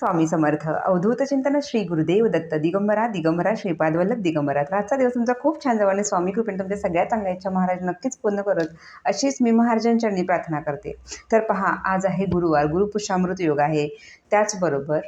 स्वामी समर्थ. अवधूत चिंतन श्री गुरुदेव दत्त. दिगंबरा दिगंबरा श्रीपाद वल्लभ दिगंबरा तर आजचा दिवस तुमचा खूप छान जावा आणि स्वामी कृपेने तुमच्या सगळ्या चांगल्या इच्छा महाराज नक्कीच पूर्ण करत. अशीच मी महाराजांच्या प्रार्थना करते. तर पहा आज आहे गुरुवार. गुरुपुषामृत योग आहे. त्याचबरोबर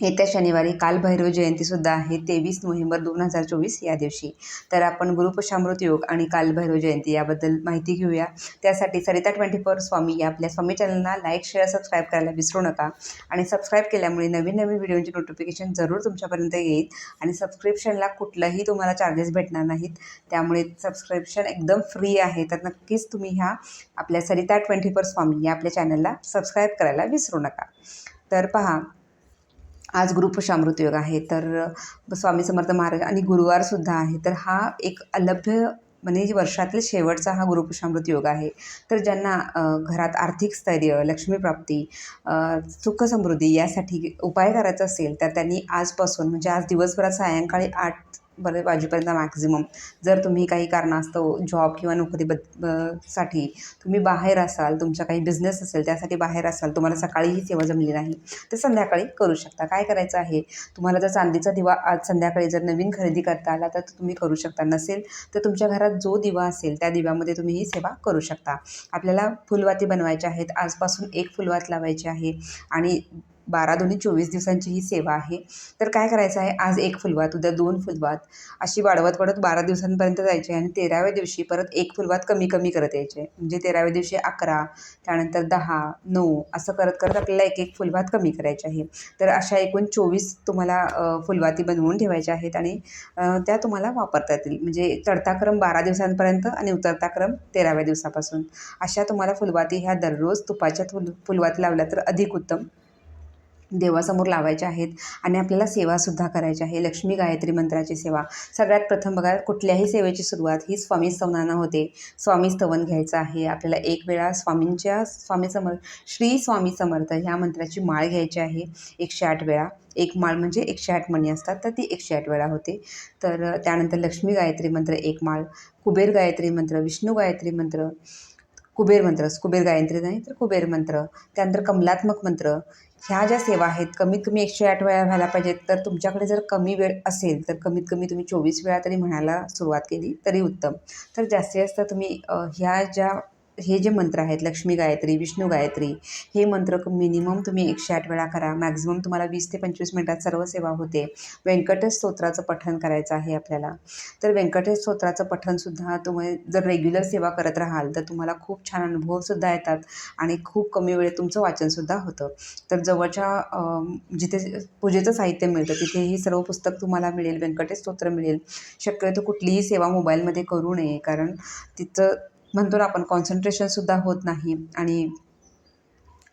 येत्या शनिवारी कालभैरव जयंतीसुद्धा आहे तेवीस नोव्हेंबर दोन हजार चोवीस या दिवशी. तर आपण गुरुपुषामृत योग आणि कालभैरव जयंती याबद्दल माहिती घेऊया. त्यासाठी सरिता ट्वेंटी फोर स्वामी या आपल्या स्वामी चॅनलला लाईक शेअर सबस्क्राईब करायला विसरू नका. आणि सबस्क्राईब केल्यामुळे नवीन नवीन व्हिडिओची नोटिफिकेशन जरूर तुमच्यापर्यंत येईल. आणि सबस्क्रिप्शनला कुठलंही तुम्हाला चार्जेस भेटणार नाहीत. त्यामुळे सबस्क्रिप्शन एकदम फ्री आहे. तर नक्कीच तुम्ही ह्या आपल्या सरिता ट्वेंटी फोर स्वामी या आपल्या चॅनलला सबस्क्राईब करायला विसरू नका. तर पहा आज गुरुपुषामृत योग आहे तर स्वामी समर्थ महाराज आणि गुरुवारसुद्धा आहे. तर हा एक अलभ्य म्हणजे वर्षातील शेवटचा हा गुरुपुषामृत योग आहे. तर ज्यांना घरात आर्थिक स्थैर्य लक्ष्मीप्राप्ती सुखसमृद्धी यासाठी उपाय करायचा असेल तर त्यांनी आजपासून म्हणजे आज दिवसभरात सायंकाळी आठ बरे वाजेपर्यंत मॅक्झिमम जर तुम्ही काही कारणास्तव जॉब किंवा नोकरी बदसाठी तुम्ही बाहेर असाल तुमचा काही बिझनेस असेल त्यासाठी बाहेर असाल तुम्हाला सकाळी ही सेवा जमली नाही तर संध्याकाळी करू शकता. काय करायचं आहे? तुम्हाला जर चांदीचा दिवा आज संध्याकाळी जर नवीन खरेदी करता आला तर तुम्ही करू शकता. नसेल तर तुमच्या घरात जो दिवा असेल त्या दिव्यामध्ये तुम्ही ही सेवा करू शकता. आपल्याला फुलवाती बनवायच्या आहेत. आजपासून एक फुलवात लावायची आहे. आणि बारा दोन्ही चोवीस दिवसांची ही सेवा आहे. तर काय करायचं आहे? आज एक फुलवात उद्या दोन फुलवात. अशी वाढवत वाढत बारा दिवसांपर्यंत जायची आहे आणि तेराव्या दिवशी परत एक फुलवात कमी कमी करत यायचे म्हणजे तेराव्या दिवशी अकरा त्यानंतर दहा नऊ असं करत करत आपल्याला एक एक फुलवात कमी करायची आहे. तर अशा एकूण चोवीस तुम्हाला फुलवाती बनवून ठेवायच्या आहेत आणि त्या तुम्हाला वापरता येतील. म्हणजे चढता क्रम बारा दिवसांपर्यंत आणि उतरता क्रम तेराव्या दिवसापासून. अशा तुम्हाला फुलवाती ह्या दररोज तुपाच्या फुल फुलवाती लावल्या तर अधिक उत्तम. देवासमोर लावायच्या आहेत आणि आपल्याला सेवासुद्धा करायची आहे. लक्ष्मी गायत्री मंत्राची सेवा. सगळ्यात प्रथम बघा कुठल्याही सेवेची सुरुवात ही स्वामी स्तवनानं होते. स्वामी स्तवन घ्यायचं आहे. आपल्याला एक वेळा स्वामींच्या स्वामी समर्थ श्री स्वामी समर्थ ह्या मंत्राची माळ घ्यायची आहे. एकशे आठ वेळा. एक माळ म्हणजे एकशे आठ मणी असतात तर ती एकशे आठ वेळा होते. तर त्यानंतर लक्ष्मी गायत्री मंत्र एक माळ. कुबेर गायत्री मंत्र विष्णू गायत्री मंत्र कुबेर मंत्र कुबेर गायत्री नाही तर कुबेर मंत्र. त्यानंतर कमलात्मक मंत्र. ह्या ज्या सेवा आहेत कमीत कमी एकशे आठ वेळा व्हायला पाहिजेत तर तुमच्याकडे जर कमी वेळ असेल तर कमीत कमी तुम्ही चोवीस वेळा तरी म्हणायला सुरुवात केली तरी उत्तम. तर जास्तीत जास्त तुम्ही ह्या ज्या हे जे मंत्र आहेत लक्ष्मी गायत्री विष्णू गायत्री हे मंत्र मिनिमम तुम्ही एकशे आठ वेळा करा. मॅक्झिमम तुम्हाला वीस ते पंचवीस मिनटात सर्व सेवा होते. व्यंकटेश स्तोत्राचं पठण करायचं आहे आपल्याला. तर व्यंकटेश स्तोत्राचं पठणसुद्धा तुम्ही जर रेग्युलर सेवा करत राहाल तर तुम्हाला खूप छान अनुभवसुद्धा येतात आणि खूप कमी वेळेत तुमचं वाचनसुद्धा होतं. तर जवळच्या जिथे पूजेचं साहित्य मिळतं तिथे ही सर्व पुस्तक तुम्हाला मिळेल व्यंकटेश स्तोत्र मिळेल. शक्यतो कुठलीही सेवा मोबाईलमध्ये करू नये कारण तिथं म्हणतो ना आपण कॉन्सन्ट्रेशनसुद्धा होत नाही. आणि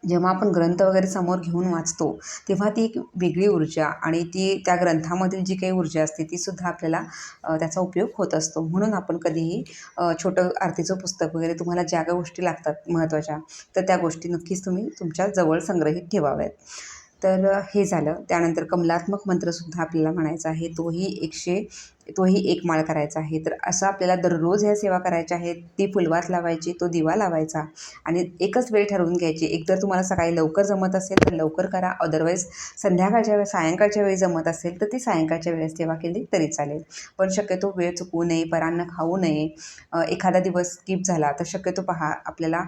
जेव्हा आपण ग्रंथ वगैरे समोर घेऊन वाचतो तेव्हा ती एक वेगळी ऊर्जा आणि ती त्या ग्रंथामधील जी काही ऊर्जा असते तीसुद्धा आपल्याला त्याचा उपयोग होत असतो. म्हणून आपण कधीही छोटं आरतीचं पुस्तक वगैरे तुम्हाला ज्या काही गोष्टी लागतात महत्त्वाच्या तर त्या गोष्टी नक्कीच तुम्ही तुमच्या जवळ संग्रहित ठेवाव्यात. तर हे झालं. त्यानंतर कमलात्मक मंत्रसुद्धा आपल्याला म्हणायचा आहे तोही एकशे तोही एक माळ करायचा आहे. तर असं आपल्याला दररोज ह्या सेवा करायच्या आहेत. ती फुलवात लावायची तो दिवा लावायचा आणि एकच वेळ ठरवून घ्यायची. एक तुम्हाला सकाळी लवकर जमत असेल तर लवकर करा. अदरवाईज संध्याकाळच्या वेळ सायंकाळच्या वेळी जमत असेल तर ती सायंकाळच्या वेळेस सेवा केली तरी चालेल. पण शक्यतो वेळ चुकवू नये परान्न खाऊ नये. एखादा दिवस स्किप झाला तर शक्यतो पहा आपल्याला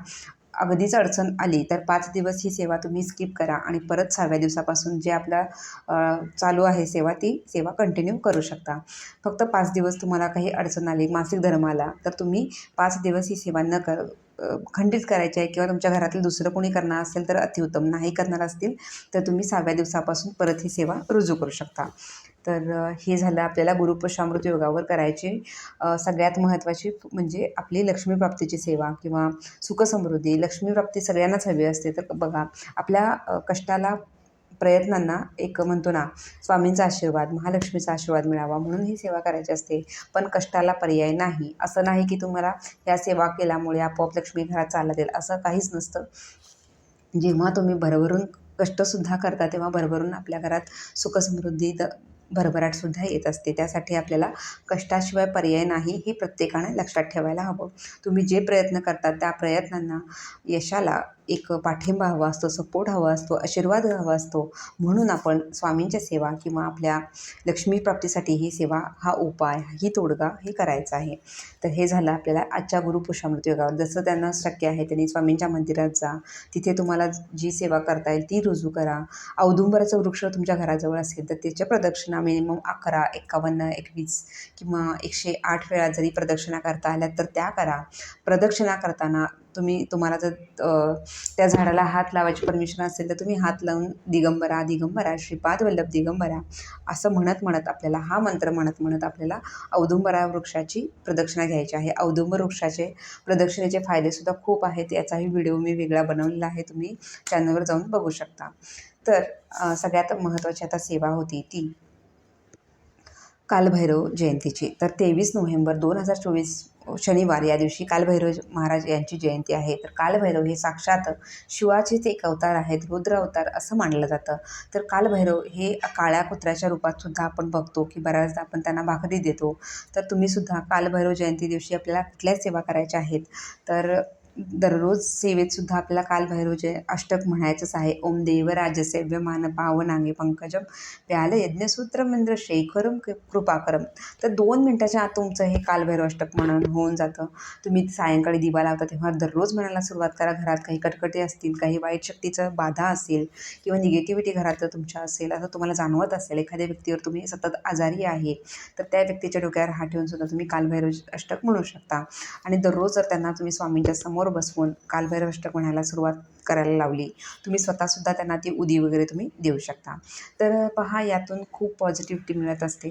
अगदीच अडचण आली तर पाच दिवस ही सेवा तुम्ही स्किप करा आणि परत सहाव्या दिवसापासून जे आपला चालू आहे सेवा ती सेवा कंटिन्यू करू शकता. फक्त पाच दिवस तुम्हाला काही अडचण आली मासिक धर्म आला तर तुम्ही पाच दिवस ही सेवा न कर खंडित करायची आहे किंवा तुमच्या घरातलं दुसरं कोणी करणार असेल तर अतिउत्तम नाही करणार असतील तर तुम्ही सहाव्या दिवसापासून परत ही सेवा रुजू करू शकता. तर हे झालं आपल्याला गुरुपशामृत योगावर करायची. सगळ्यात महत्त्वाची म्हणजे आपली लक्ष्मीप्राप्तीची सेवा किंवा सुखसमृद्धी लक्ष्मीप्राप्ती सगळ्यांनाच हवी असते. तर बघा आपल्या कष्टाला प्रयत्नांना एक म्हणतो ना स्वामींचा आशीर्वाद महालक्ष्मीचा आशीर्वाद मिळावा म्हणून ही सेवा करायची असते. पण कष्टाला पर्याय नाही. असं नाही की तुम्हाला या सेवा केल्यामुळे आपोआप लक्ष्मी घरात चालत येईल. असं काहीच नसतं. जेव्हा तुम्ही भरभरून कष्टसुद्धा करता तेव्हा भरभरून आपल्या घरात सुखसमृद्धी द भरभराटसुद्धा येत असते. त्यासाठी आपल्याला कष्टाशिवाय पर्याय नाही हे प्रत्येकाने लक्षात ठेवायला हवं. तुम्ही जे प्रयत्न करता त्या प्रयत्नांना यशाला एक पाठिंबा हवा असतो सपोर्ट हवा असतो आशीर्वाद हवा असतो. म्हणून आपण स्वामींच्या सेवा किंवा आपल्या लक्ष्मी प्राप्तीसाठी ही सेवा हा उपाय ही तोडगा हे करायचा आहे. तर हे झालं आपल्याला आजच्या गुरुपुषा योगावर. जसं त्यांना शक्य आहे त्यांनी स्वामींच्या मंदिरात जा. तिथे तुम्हाला जी सेवा करता येईल ती रुजू करा. औदुंबराचं वृक्ष तुमच्या घराजवळ असेल तर त्याच्या प्रदक्षिणा मिनिमम अकरा एक्कावन्न एकवीस किंवा एकशे आठ वेळा जरी प्रदक्षिणा करता आल्या तर त्या करा. प्रदक्षिणा करताना तुम्ही तुम्हाला जर त्या झाडाला हात लावायची परमिशन असेल तर तुम्ही हात लावून दिगंबरा दिगंबरा श्रीपाद वल्लभ दिगंबरा असं म्हणत म्हणत आपल्याला हा मंत्र म्हणत म्हणत आपल्याला औदुंबरा वृक्षाची प्रदक्षिणा घ्यायची आहे. औदुंबर वृक्षाचे प्रदक्षिणेचे फायदेसुद्धा खूप आहेत. याचाही व्हिडिओ मी वेगळा बनवलेला आहे. तुम्ही चॅनलवर जाऊन बघू शकता. तर सगळ्यात महत्त्वाची आता सेवा होती ती कालभैरव जयंतीची. तर तेवीस नोव्हेंबर दोन हजार चोवीस शनिवार या दिवशी कालभैरव महाराज यांची जयंती आहे. तर कालभैरव हे साक्षात शिवाचेच एक अवतार आहेत रुद्र अवतार असं मानलं जातं. तर कालभैरव हे काळ्या कुत्र्याच्या रूपात सुद्धा आपण बघतो की बऱ्याचदा आपण त्यांना भाकरी देतो. तर तुम्ही सुद्धा कालभैरव जयंती दिवशी आपल्याला कुठल्या सेवा करायच्या आहेत? तर दररोज सेवेत सुद्धा आपल्याला कालभैरवचे अष्टक म्हणायचंच आहे. ओम देव राजसेव्य मान पावनांगे पंकजम. व्याल यज्ञसूत्रमेंद्र शेखरम कृ- कृपाकरम. तर दोन मिनटाच्या आत तुमचं हे कालभैरव अष्टक म्हणून होऊन जातं. तुम्ही सायंकाळी दिवा लावता तेव्हा दररोज म्हणायला सुरुवात करा. घरात काही कटकटी असतील काही वाईट शक्तीचं बाधा असेल किंवा निगेटिव्हिटी घरात तुमच्या असेल असं तुम्हाला जाणवत असेल. एखाद्या व्यक्तीवर तुम्ही सतत आजारी आहे तर त्या व्यक्तीच्या डोक्यावर हात ठेवून सुद्धा तुम्ही कालभैरव अष्टक म्हणू शकता. आणि दररोज जर त्यांना तुम्ही स्वामींच्या समोर बसवून कालभैरवष्टक म्हणायला सुरुवात करायला लावली. तुम्ही स्वतःसुद्धा त्यांना ती उदी वगैरे तुम्ही देऊ शकता. तर पहा यातून खूप पॉझिटिव्हिटी मिळत असते.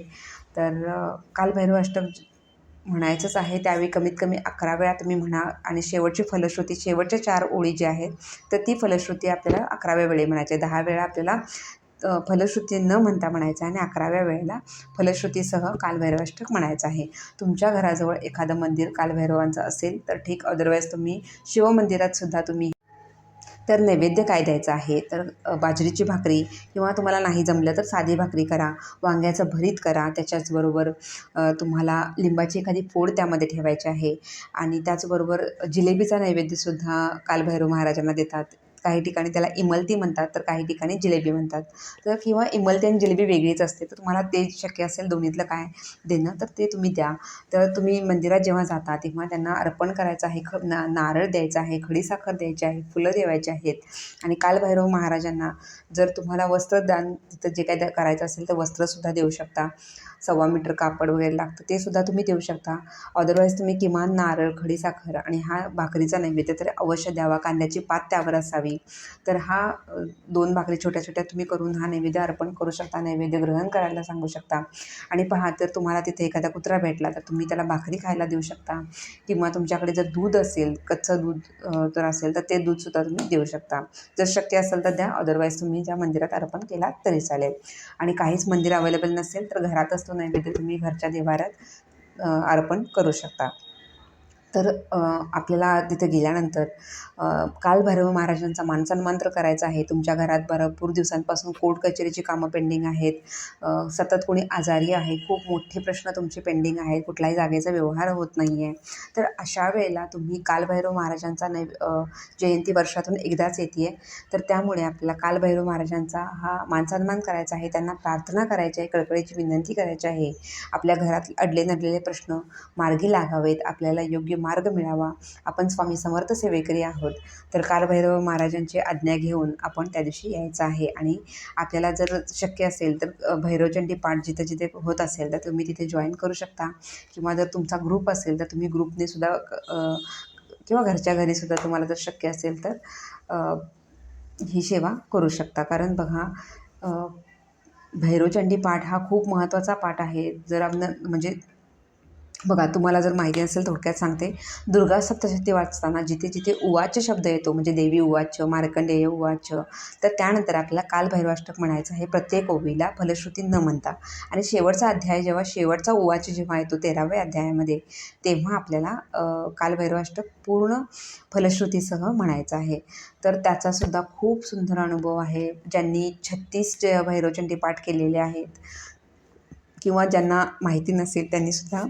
तर अ, म्हणायचंच आहे त्यावेळी कमीत कमी अकरा वेळा तुम्ही म्हणा आणि शेवटची फलश्रुती शेवटच्या चार ओळी जी आहेत तर ती फलश्रुती आपल्याला अकराव्या वेळी म्हणायची. दहा वेळा आपल्याला फलश्रुती न म्हणता म्हणायचं आहे आणि अकराव्या वेळेला फलश्रुतीसह कालभैरवाष्टक म्हणायचं आहे. तुमच्या घराजवळ एखादं मंदिर कालभैरवांचं असेल तर ठीक अदरवाईज तुम्ही शिवमंदिरात सुद्धा तुम्ही तर नैवेद्य काय द्यायचं आहे? तर बाजरीची भाकरी किंवा तुम्हाला नाही जमलं तर साधी भाकरी करा वांग्याचं भरीत करा त्याच्याचबरोबर तुम्हाला लिंबाची एखादी फोड त्यामध्ये ठेवायची आहे. आणि त्याचबरोबर जिलेबीचा नैवेद्यसुद्धा कालभैरव महाराजांना देतात. काही ठिकाणी त्याला इमलती म्हणतात तर काही ठिकाणी जिलेबी म्हणतात. तर किंवा इमलती आणि जिलेबी वेगळीच असते तर तुम्हाला ते शक्य असेल दोन्हीतलं काय देणं तर ते तुम्ही द्या. तर तुम्ही मंदिरात जेव्हा जाता तेव्हा त्यांना अर्पण करायचं आहे ख ना नारळ द्यायचा आहे खडीसाखर द्यायची आहे फुलं देवायची आहेत. आणि कालभैरव महाराजांना जर तुम्हाला वस्त्रदान तिथं जे काय करायचं असेल तर वस्त्रसुद्धा देऊ शकता. सव्वा मीटर कापड वगैरे लागतं ते सुद्धा तुम्ही देऊ शकता. अदरवाईज तुम्ही किमान नारळ खडीसाखर आणि हा भाकरीचा नैवेद्य तर अवश्य द्यावा कांद्याची पात त्यावर असावी. तर हा दोन भाकरी छोट्या छोट्या तुम्ही करून हा नैवेद्य अर्पण करू शकता नैवेद्य ग्रहण करायला सांगू शकता. आणि पहा तर तुम्हाला तिथे एखादा कुत्रा भेटला तर तुम्ही त्याला भाकरी खायला देऊ शकता. किंवा तुमच्याकडे जर दूध असेल कच्चं दूध जर असेल तर ते दूधसुद्धा तुम्ही देऊ शकता. जर शक्य असेल तर द्या अदरवाईज तुम्ही ज्या मंदिरात अर्पण केला तरी चालेल. आणि काहीच मंदिर अवेलेबल नसेल तर घरातच तो नैवेद्य तुम्ही घरच्या देवाऱ्यात अर्पण करू शकता. तर आपल्याला तिथे गेल्यानंतर कालभैरव महाराजांचा मानसन्मान तर करायचा आहे. तुमच्या घरात भरपूर दिवसांपासून कोर्ट कचेरीची कामं पेंडिंग आहेत. सतत कोणी आजारी आहे. खूप मोठे प्रश्न तुमचे पेंडिंग आहेत. कुठल्याही जागेचा व्यवहार होत नाही आहे तर अशा वेळेला तुम्ही कालभैरव महाराजांचा नै जयंती वर्षातून एकदाच येते आहे तर त्यामुळे आपल्याला कालभैरव महाराजांचा हा मानसन्मान करायचा आहे. त्यांना प्रार्थना करायची आहे. कळकळीची विनंती करायची आहे. आपल्या घरात अडले नडलेले प्रश्न मार्गी लागावेत. आपल्याला योग्य मार्ग मिळावा. आपण स्वामी समर्थ सेवेकरी आहोत. तर कालभैरव महाराजांची आज्ञा घेऊन आपण त्या दिवशी यायचं आहे. आणि आपल्याला जर शक्य असेल तर भैरवचंडी पाठ जिथे जिथे होत असेल तर तुम्ही तिथे जॉईन करू शकता. किंवा जर तुमचा ग्रुप असेल तर तुम्ही ग्रुपने सुद्धा किंवा घरच्या घरी सुद्धा तुम्हाला जर शक्य असेल तर ही सेवा करू शकता. कारण बघा भैरवचंडी पाठ हा खूप महत्त्वाचा पाठ आहे. जर आपण म्हणजे बघा तुम्हाला जर माहिती असेल थोडक्यात सांगते. दुर्गा सप्तशती वाचताना जिथे जिथे उवाच शब्द येतो म्हणजे देवी उवाच मार्कंडेय उवाच तर त्यानंतर आपल्याला कालभैरवाष्टक म्हणायचं आहे प्रत्येक ओवीला फलश्रुती न म्हणता. आणि शेवटचा अध्याय जेव्हा शेवटचा उवाच जेव्हा येतो तेराव्या अध्यायामध्ये तेव्हा आपल्याला कालभैरवाष्टक पूर्ण फलश्रुतीसह म्हणायचं आहे. तर त्याचासुद्धा खूप सुंदर अनुभव आहे. ज्यांनी छत्तीस भैरवचंडी पाठ केलेले आहेत किंवा ज्यांना माहिती नसेल त्यांनीसुद्धा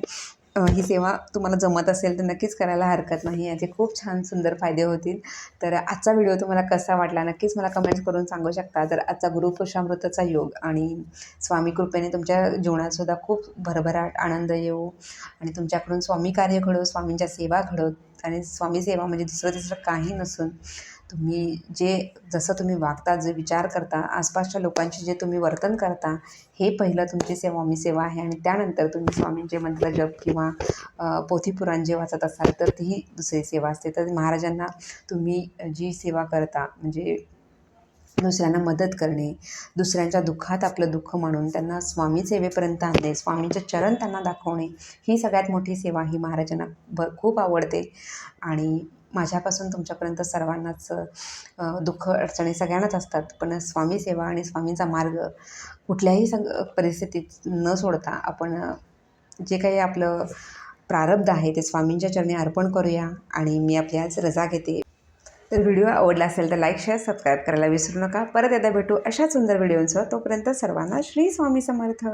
ही सेवा तुम्हाला जमत असेल तर नक्कीच करायला हरकत नाही. याचे खूप छान सुंदर फायदे होतील. तर आजचा व्हिडिओ तुम्हाला कसा वाटला नक्कीच मला कमेंट्स करून सांगू शकता. तर आजचा गुरुपुरुषामृताचा योग आणि स्वामी कृपेने तुमच्या जीवनातसुद्धा खूप भरभराट आनंद येऊ आणि तुमच्याकडून स्वामी कार्य घडो स्वामींच्या सेवा घडोत आणि स्वामी सेवा म्हणजे दुसरं तिसरं काही नसून तुम्ही जे जसं तुम्ही वागता जे विचार करता आसपासच्या लोकांशी जे तुम्ही वर्तन करता हे पहिलं तुमची स्वामी सेवा आहे. आणि त्यानंतर तुम्ही स्वामींचे मंत्र जप किंवा पोथीपुराण जे वाचत असाल तर तीही दुसरी सेवा असते. तर महाराजांना तुम्ही जी सेवा करता म्हणजे दुसऱ्यांना मदत करणे दुसऱ्यांच्या दुःखात आपलं दुःख म्हणून त्यांना स्वामी सेवेपर्यंत आणणे स्वामींचे चरण त्यांना दाखवणे ही सगळ्यात मोठी सेवा ही महाराजांना भ खूप आवडते. आणि माझ्यापासून तुमच्यापर्यंत सर्वांनाच दुःख अडचणी सगळ्यांनाच असतात. पण स्वामी सेवा आणि स्वामींचा मार्ग कुठल्याही सग परिस्थितीत न सोडता आपण जे काही आपलं प्रारब्ध आहे ते स्वामींच्या चरणी अर्पण करूया आणि मी आपल्याच रजा घेते. तर व्हिडिओ आवडला असेल तर लाईक शेअर सबस्क्राईब करायला विसरू नका. परत एकदा भेटू अशा सुंदर व्हिडिओंसह. तोपर्यंत सर्वांना श्री स्वामी समर्थ.